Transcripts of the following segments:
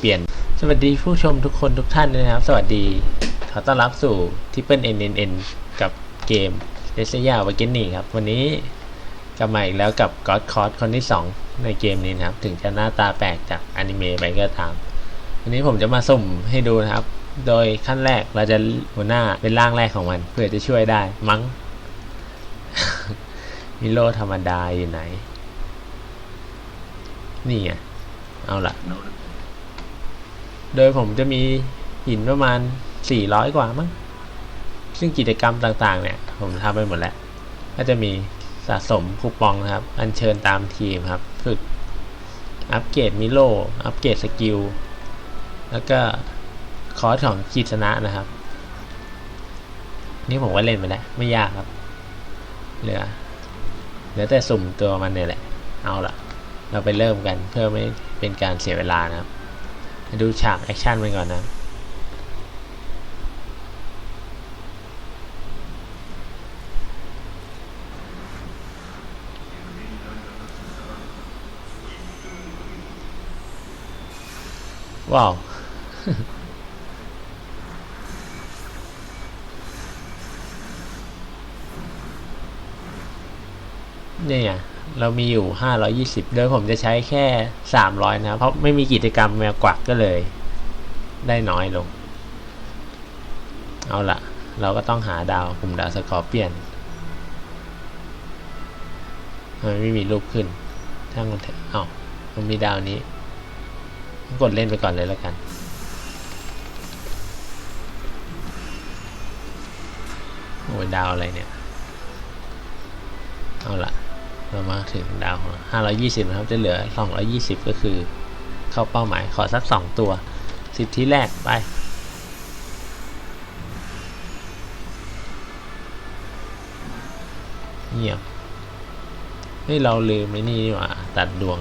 เปลี่ยน สวัสดีผู้ชมทุกคนทุกท่านนะครับ สวัสดี ขอต้อนรับสู่ Triple NNN กับเกม d e s i a w a k e n i n g ครับ วันนี้กลับมาอีกแล้วกับ God c o d คนที่ 2 ในเกมนี้นะครับ ถึงจะหน้าตาแปลกจากอนิเมะไปก็ตามวันนี้ผมจะมาสุ่มให้ดูนะครับ โดยขั้นแรกเราจะหัวหน้าเป็นร่างแรกของมันเพื่อจะช่วยได้มั้งมิโลธรรมดาอยู่ไหน นี่ไง เอาละ โดยผมจะมีหินประมาณ 400 กว่ามั้ง ซึ่งกิจกรรมต่างๆ เนี่ย ผมทำไปหมดแล้ว ก็จะมีสะสมคูปองนะครับ อัญเชิญตามทีมครับ ฝึก อัปเกรดมิโล อัปเกรดสกิล แล้วก็คอร์สของกิจนะนะครับ นี่ผมก็เล่นไปแล้ว ไม่ยากครับ เหลือ เหลือแต่สุ่มตัวมันเนี่ยแหละ เอาละเราไปเริ่มกันเพื่อไม่เป็นการเสียเวลานะครับ ดูฉากแอคชั่นไปก่อนนะว้าว เนี่ย เรามีอยู่ 520 โดยผมจะใช้แค่ 300 นะครับเพราะไม่มีกิจกรรมแมวกวักก็เลย ได้น้อยลง เอาละเราก็ต้องหาดาวกลุ่มดาวสกอร์เปียนมันไม่มีรูปขึ้น ถ้างมันเอะเอ้ามันมีดาวนี้ กดเล่นไปก่อนเลยแล้วกันโอ้ยดาวอะไรเนี่ย เอาละ เรามาถึงดาวของ520 นะครับ จะเหลือ 220 ก็คือ เข้าเป้าหมายขอสัก 2 ตัวสิทธิแรกไปเงียบเฮ้ยเราลืมไอ้นี่นี่หว่า ตัดดวง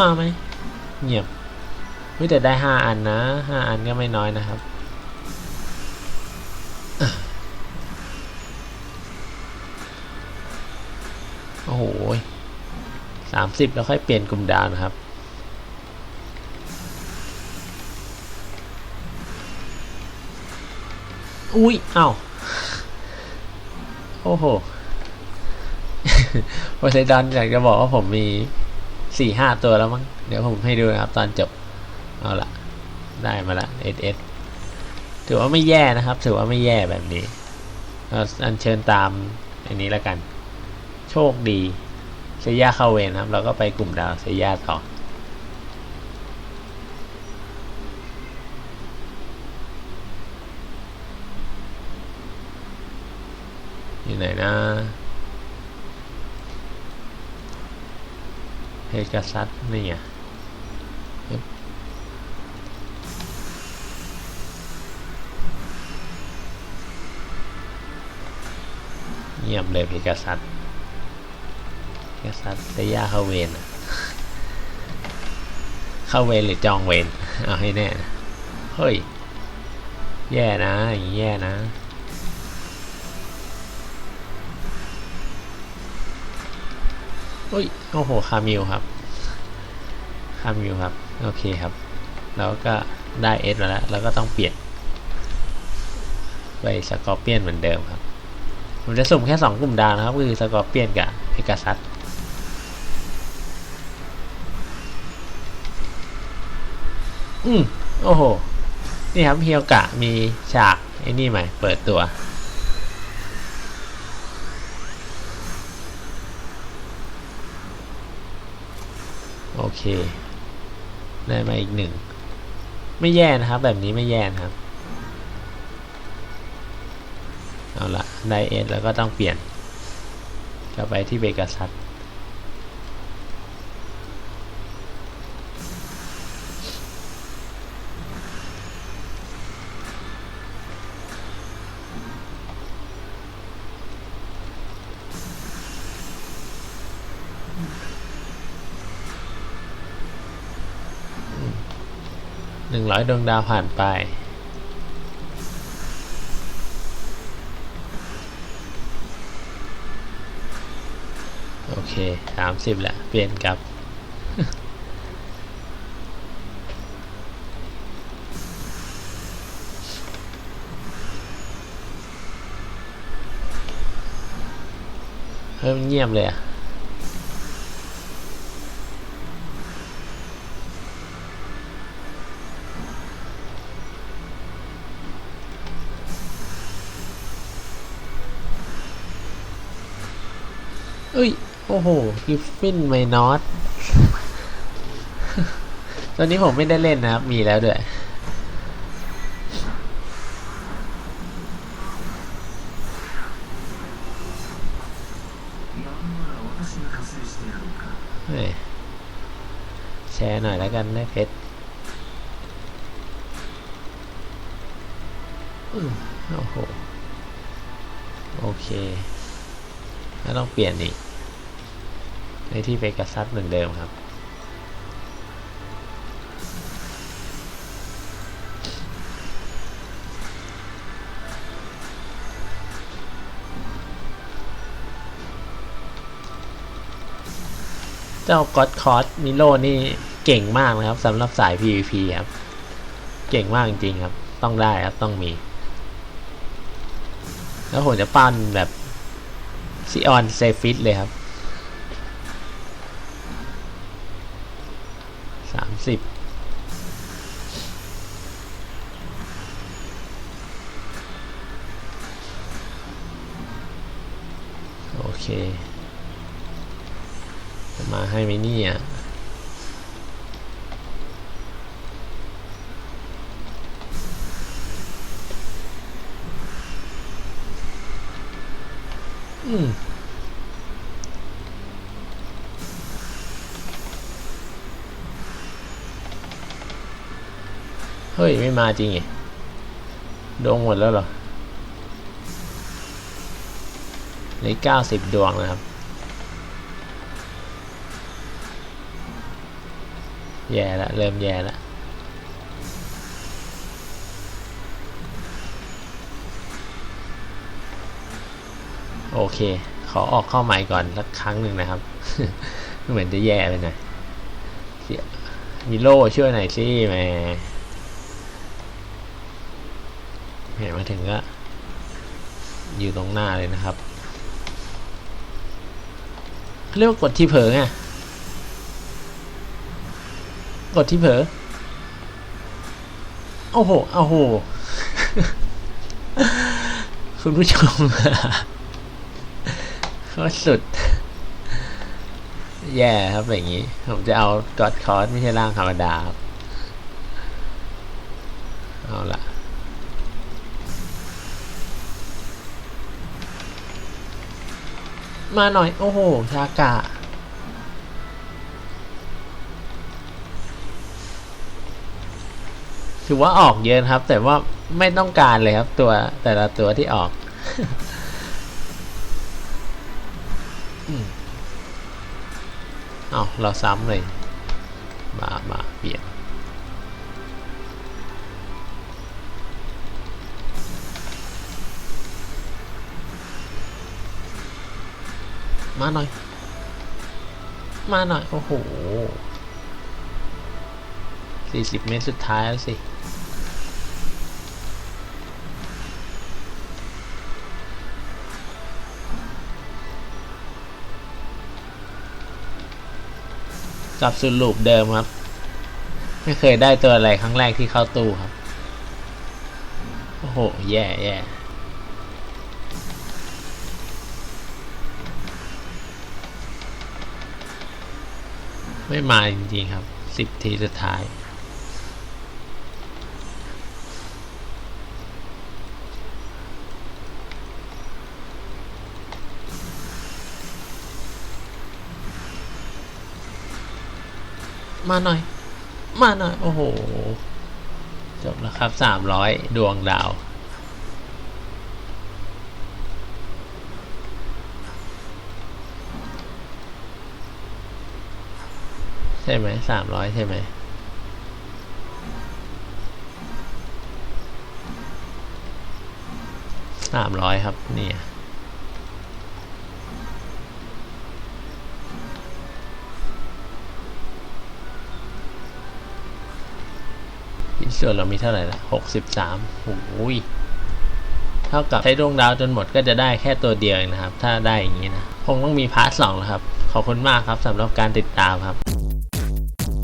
มาไหมเงียบไม่แต่ได้ห้าอันนะห้าอันก็ไม่น้อยนะครับโอ้โหสามสิบแล้วค่อยเปลี่ยนกลุ่มดาวนะครับ อุ้ยเอ้า โอ้โหโพไซดอนอยากจะบอกว่าผมมี สี่ห้าตัวแล้วมั้งเดี๋ยวผมให้ดูนะครับตอนจบ เอาละได้มาละเอสเอสถือว่าไม่แย่นะครับ ถือว่าไม่แย่แบบนี้อัญเชิญตามอันนี้แล้วกัน โชคดีเซียาเข้าเวนครับ เราก็ไปกลุ่มดาวเซียาต่ออยู่ไหนนะ เพ กาซัสนี่ไงเงียบเลยเพกาซัสเพกาซัสเตย่าเข้าเวรอะเข้าเวรหรือจองเวรเอาให้แน่นะเฮ้ย แย่นะอย่างนี้แย่นะ อุ้ยโอ้โหคามิวครับคามิวครับ โอเคครับ แล้วก็ได้เอสมาแล้ว แล้วก็ต้องเปลี่ยนไปสกอร์เปียนเหมือนเดิมครับ ผมจะสุ่มแค่สองกลุ่มดาวนะครับ คือสกอร์เปียนกับเพกาซัสอืมโอ้โห นี่ครับเฮียวกะมีฉากไอ้นี่ใหม่ เปิดตัว โอเค ได้มาอีกหนึ่ง ไม่แย่นะครับ แบบนี้ไม่แย่นะครับ เอาละได้เอสแล้วก็ต้องเปลี่ยนกลับไปที่เบกัสัต หนึ่งร้อยดวงดาวผ่านไป โอเคสามสิบแหละ เปลี่ยนกลับ เฮ้ยมันเงียบเลยอะ เอ้ย โอ้โหกิฟฟินไมนอสตอนนี้ผมไม่ได้เล่นนะครับ มีแล้วด้วย แชร์หน่อยแล้วกันได้เพชรโอ้โห โอเค แล้วต้องเปลี่ยนอีก ในที่เปกัสซัสเหมือนเดิมครับ เจ้าก็ d คอ s มิโลนี่เก่งมากนะครับสำหรับสาย PVP ครับ เก่งมากจริงๆครับ ต้องได้ครับต้องมี แล้วผมจะปั้นแบบซิออนเซฟิตเลยครับ สิบโอเค จะมาให้ไหมเนี่ยอืม ฮ้ย ไม่มาจริงไงดวงหมดแล้วเหรอเหลือเก้าสิบดวงนะครับ แย่ละ เริ่มแย่ละโอเค ขอออกเข้าใหม่ก่อนสักครั้งหนึ่งนะครับ เหมือนจะแย่ไปหน่อยมีโล่ช่วยหน่อยสิแม่ เห็นมาถึงก็อยู่ตรงหน้าเลยนะครับเขาเรียกว่ากดที่เผลอไงกดที่เผลอโอ้โหโอ้โห คุณผู้ชมก็สุด แย่ครับอย่างนี้ ผมจะเอากอดคอร์สไม่ใช่ร่างธรรมดาครับ เอาละ มาหน่อย โอ้โหชากะ ถือว่าออกเยอะนครับ แต่ว่าไม่ต้องการเลยครับ ตัวแต่ละตัวที่ออกอืมเอาเราซ้ำเลย มา มาเปลี่ยน มาหน่อย มาหน่อย โอ้โหสี่สิบเมตรสุดท้ายแล้วสิกลับสู่ลูปเดิมครับ ไม่เคยได้ตัวอะไรครั้งแรกที่เข้าตู้ครับ โอ้โห แย่แย่ ไม่มาจริงๆครับสิบทีสุดท้าย มาหน่อย มาหน่อย โอ้โห จบแล้วครับสามร้อยดวงดาว ใช่ไหมสามร้อยใช่ไหมสามร้อยครับนี่ส่วนเรามีเท่าไหร่ละหกสิบสามโอ้ย เท่ากับใช้ดวงดาวจนหมดก็จะได้แค่ตัวเดียวนะครับ ถ้าได้อย่างนี้นะ คงต้องมีพาร์ทสองแล้วครับ ขอบคุณมากครับสำหรับการติดตามครับ